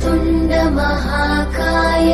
वक्रतुण्डमहाकाय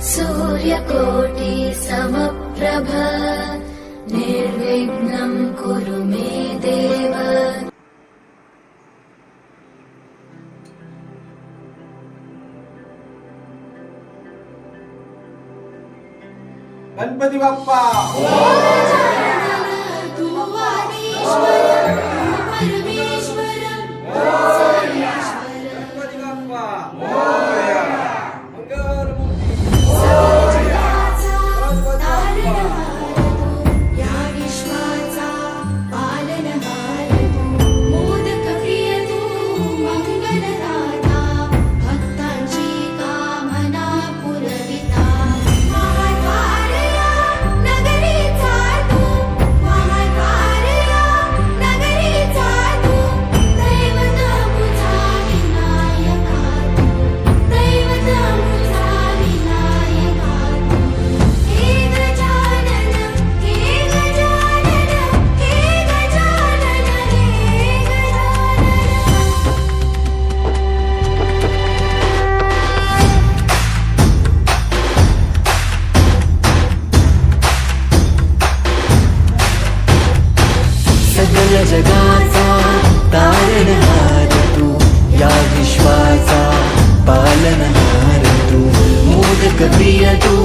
सूर्यकोटि समप्रभ। निर्विघ्नं कुरु मे देव। गणपती बाप्पा! सकल जगाचा तारणहार तू. या विश्वाचा पालनहार तू. मोदक प्रिय तू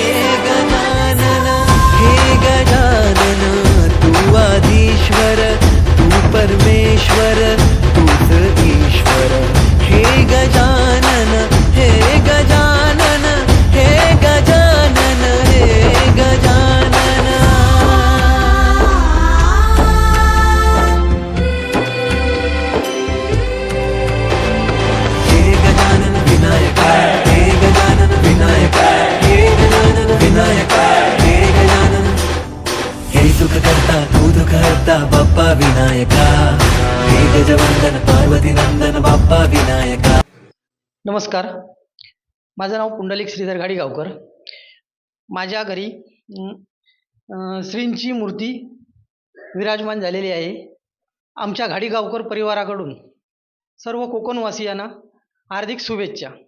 करता बाप्पा विनायका हे गजवंदन पार्वती नंदन बाप्पा विनायका नमस्कार माझं नाव पुंडलिक श्रीधर गाडीगावकर. माझ्या घरी अं, श्रींची मूर्ती विराजमान झालेली आहे. आमच्या घाडीगावकर परिवाराकडून सर्व कोकणवासियांना हार्दिक शुभेच्छा.